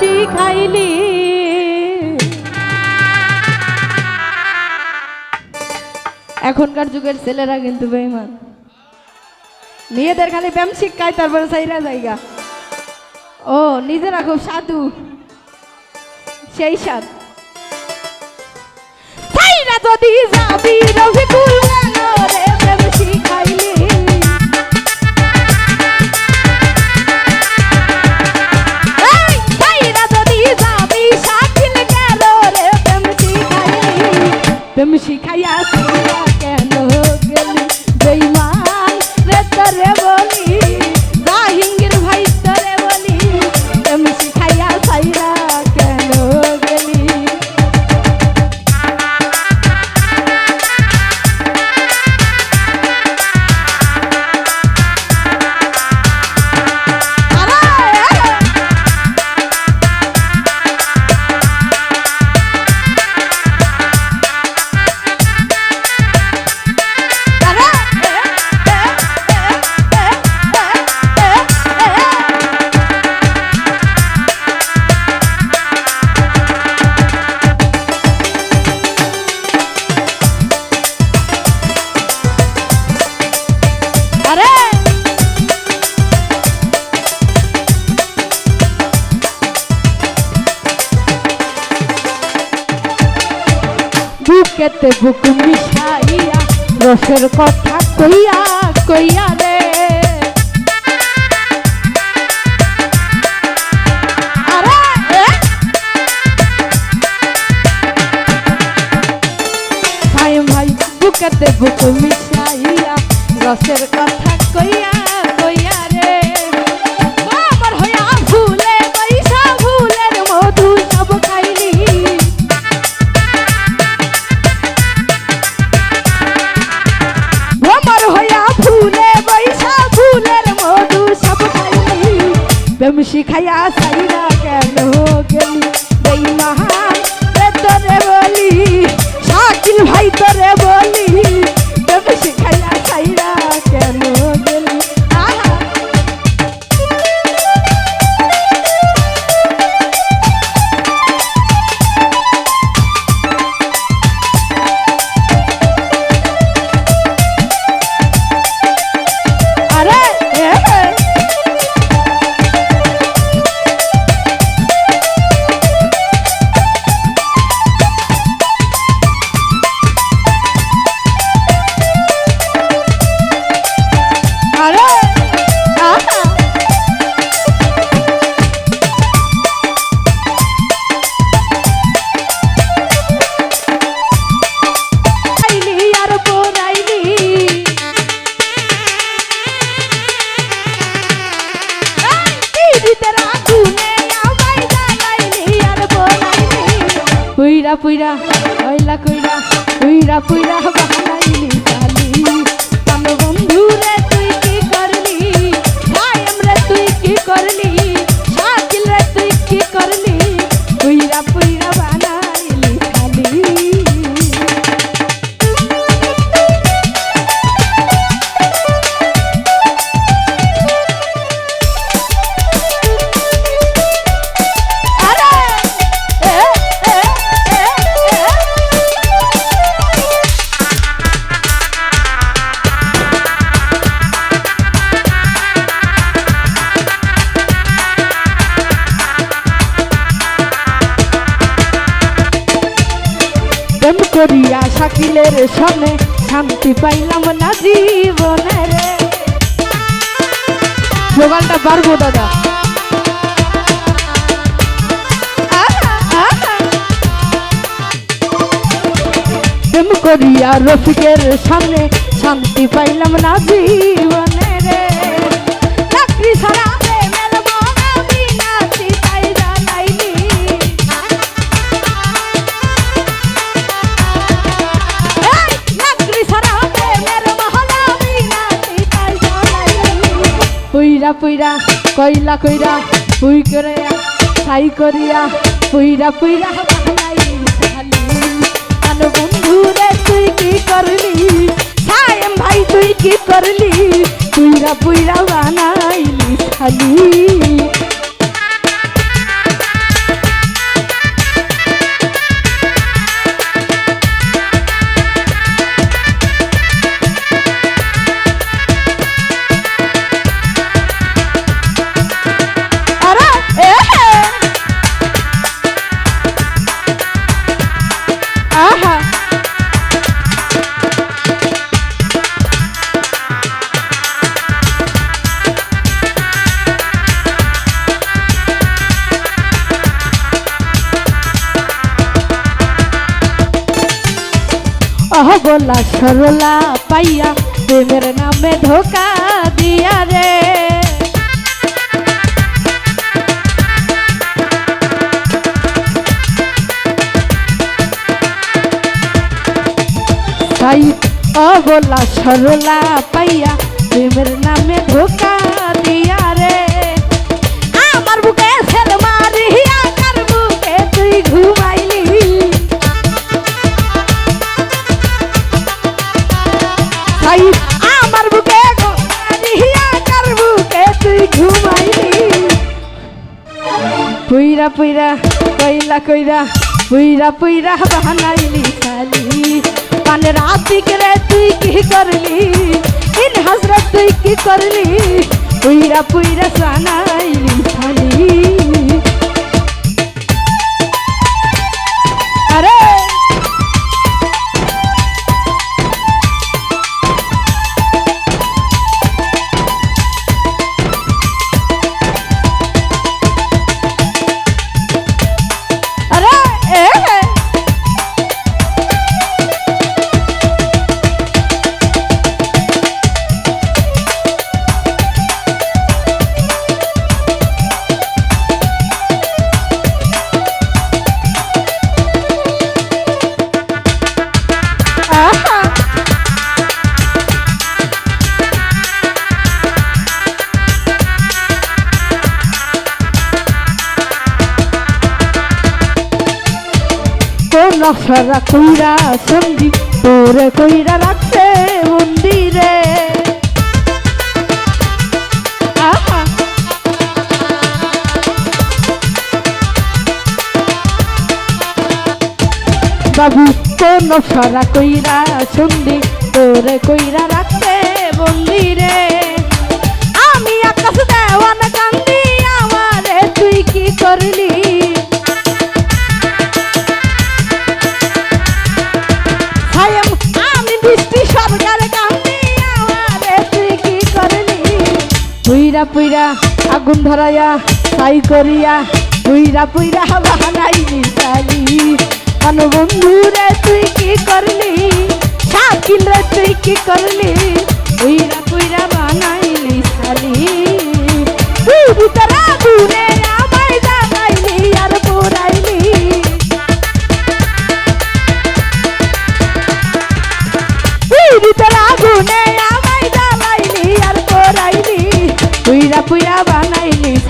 শিখাইলি এখনকার যুগের ছেলেরা কিন্তু বেইমান মেয়েদের খালি ব্যায়াম শিক্ষায় তারপরে সাইরা জায়গা। ও, নিজেরা খুব সাধু। সেই সাধ সাইরা যদি যাবি রবিকুল প্রেম শিখাইয়া রসের কথা কইয়া কইয়া রে আরে এ? ভাই ভাই বুকেতে বুক মিশাইয়া রসের কথা কইয়া কইয়া শিখাইয়া সাইরা পুইরা পুইরা কইরা পুইরা পুইরা বানাইলি শাকিলের সনে শান্তি পাইলাম না জীবনে রে স্লোগানটা পারব দাদা। প্রেম করিয়া রফিকের সামনে শান্তি পাইলাম না জীবনে পুইরা পুইরা, কইলা কইরা, পুই করে খাই করিয়া পুইরা পুইরা বন্ধু রে, তুই কি করলি? সায়েম ভাই, তুই কি করলি? পুইরা পুইরা বানাইলি খালি। অবলা সরলা পাইয়া প্রেমের নামে ধোকা দিয়া রে। সাই অবলা সরলা পাইয়া প্রেমের নামে কইলা কইরা পুইরা পুইরা বানাইলি খালি মানে রাতি করে তুই কি করলি? ইন হজরত তুই কি করলি? পুইরা পুইরা সানাইলি খালি আরে! সারা কইরা সন্দীপ তোরে কইরা রাখছে মন্দিরে বাবু কোন সারা কইরা সন্দীপ তোরে কইরা পুইরা পুইরা আগুন ধরাইয়া, তাই করিয়া পুইরা পুইরা বানাইলি চালি আন বন্ধু রে, তুই কি করলি? শাকিল রে, তুই কি করলি? পুইরা পুইরা বানাইলি চালি তুই ভিতরা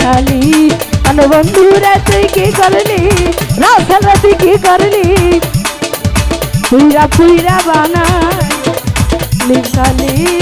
খালি আন বন্ধুরা তুই কি করলি রাসাল তুই কি করলি পুইরা পুইরা বানা খালি